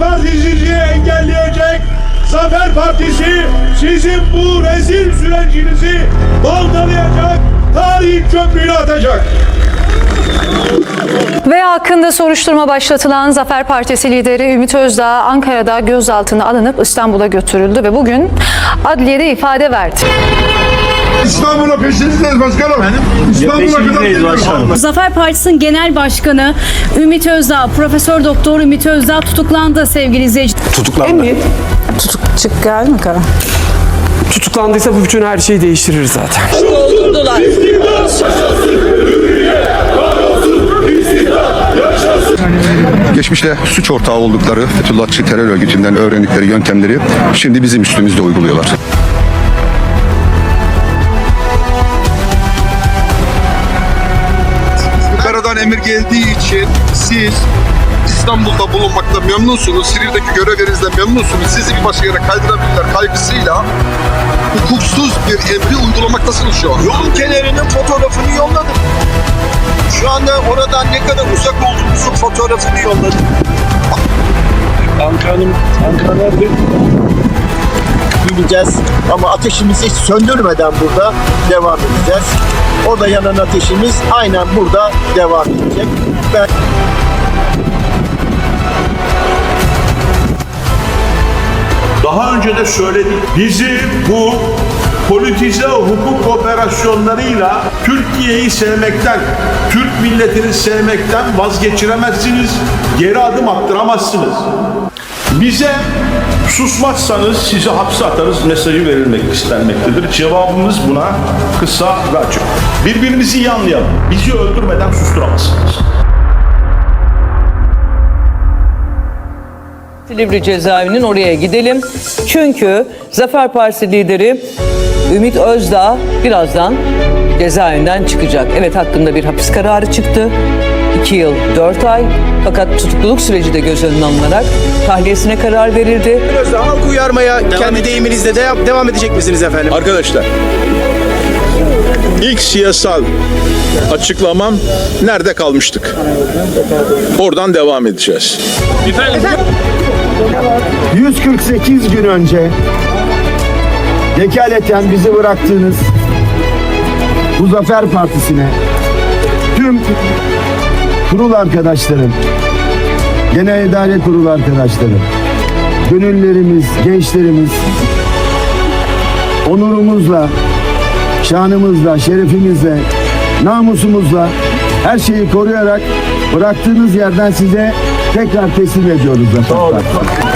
Partisi'ni engelleyecek. Zafer Partisi sizin bu rezil sürecinizi baltalayacak, tarihin çöplüğüne atacak. Ve hakkında soruşturma başlatılan Zafer Partisi lideri Ümit Özdağ Ankara'da gözaltına alınıp İstanbul'a götürüldü ve bugün adliyede ifade verdi. İstanbul'a peşinizdeyiz başkanım. İstanbul'a kadar geliyoruz. Zafer Partisi'nin genel başkanı Ümit Özdağ, Profesör Doktor Ümit Özdağ tutuklandı sevgili izleyiciler. Emin. Tutuk çık geldi mi karar? Tutuklandıysa bu bütün her şeyi değiştirir zaten. geçmişte suç ortağı oldukları Fethullahçı terör örgütünden öğrendikleri yöntemleri şimdi bizim üstümüzde uyguluyorlar. Emir geldiği için siz İstanbul'da bulunmakta memnunsunuz. Silivri'deki görevlerinizden memnunsunuz. Sizi bir başka yere kaydırabilirler kaygısıyla hukuksuz bir emri uygulamaktasınız şu an. Yol kenarının fotoğrafını yolladım. Şu anda oradan ne kadar uzak olduğunuzun fotoğrafını yolladım. Ankara'nın Ankara nerede? Gideceğiz ama ateşimizi hiç söndürmeden burada devam edeceğiz. Orada yanan ateşimiz aynen burada devam edecek. Ben Daha önce de söyledik. Bizi bu politize hukuk operasyonlarıyla Türkiye'yi sevmekten, Türk milletini sevmekten vazgeçiremezsiniz, geri adım attıramazsınız. Bize susmazsanız sizi hapse atarız mesajı verilmek istenmektedir. Cevabımız buna kısa ve açık. Birbirimizi iyi anlayalım. Bizi öldürmeden susturamazsınız. Silivri cezaevinin oraya gidelim. Çünkü Zafer Partisi lideri Ümit Özdağ birazdan cezaevinden çıkacak. Evet hakkında bir hapis kararı çıktı. 2 yıl 4 ay fakat tutukluluk süreci de göz önüne alınarak tahliyesine karar verildi. Halk uyarmaya kendi deyiminizle de devam edecek misiniz efendim? Arkadaşlar ilk siyasal açıklamam nerede kalmıştık? Oradan devam edeceğiz. 148 gün önce vekaleten bizi bıraktığınız bu Zafer Partisi'ne tüm kurul arkadaşlarım, genel idare kurul arkadaşlarım, gönüllerimiz, gençlerimiz onurumuzla, şanımızla, şerefimizle, namusumuzla her şeyi koruyarak bıraktığınız yerden size tekrar teslim ediyoruz. Zafer Partisi.